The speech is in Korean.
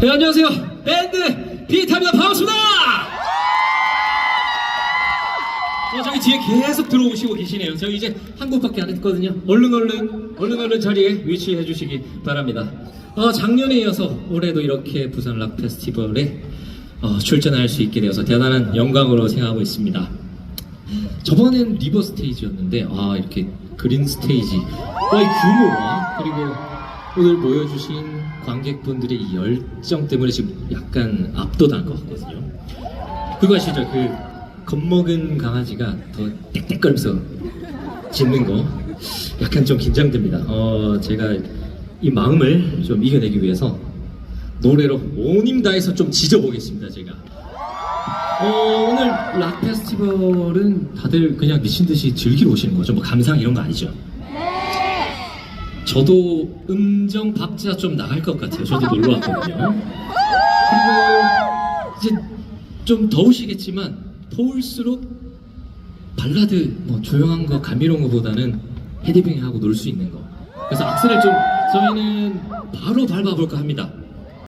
네, 안녕하세요. 밴드 비타입니다. 반갑습니다. 어, 저기 뒤에 계속 들어오시고 계시네요. 저희 이제 한 곡밖에 안 했거든요. 얼른 얼른 얼른 얼른 자리에 위치해 주시기 바랍니다. 어, 작년에 이어서 올해도 이렇게 부산 락 페스티벌에 어, 출전할 수 있게 되어서 대단한 영광으로 생각하고 있습니다. 저번엔 리버 스테이지였는데 아 이렇게 그린 스테이지와의 규모와 그리고 오늘 모여주신 관객분들의 이 열정 때문에 지금 약간 압도당한 것 같거든요. 그거 아시죠? 그 겁먹은 강아지가 더 땡땡거리면서 짖는 거 약간 좀 긴장됩니다. 어 제가 이 마음을 좀 이겨내기 위해서 노래로 온힘 다해서 좀 짖어보겠습니다. 제가. 어, 오늘 락 페스티벌은 다들 그냥 미친 듯이 즐기러 오시는 거죠? 뭐 감상 이런 거 아니죠? 저도 음정 박자 좀 나갈 것 같아요. 저도 놀러 왔거든요. 그리고 이제 좀 더우시겠지만 더울수록 발라드 뭐 조용한 거 감미로운 거보다는 헤드뱅 하고 놀 수 있는 거. 그래서 악셀을 좀 저희는 바로 밟아볼까 합니다.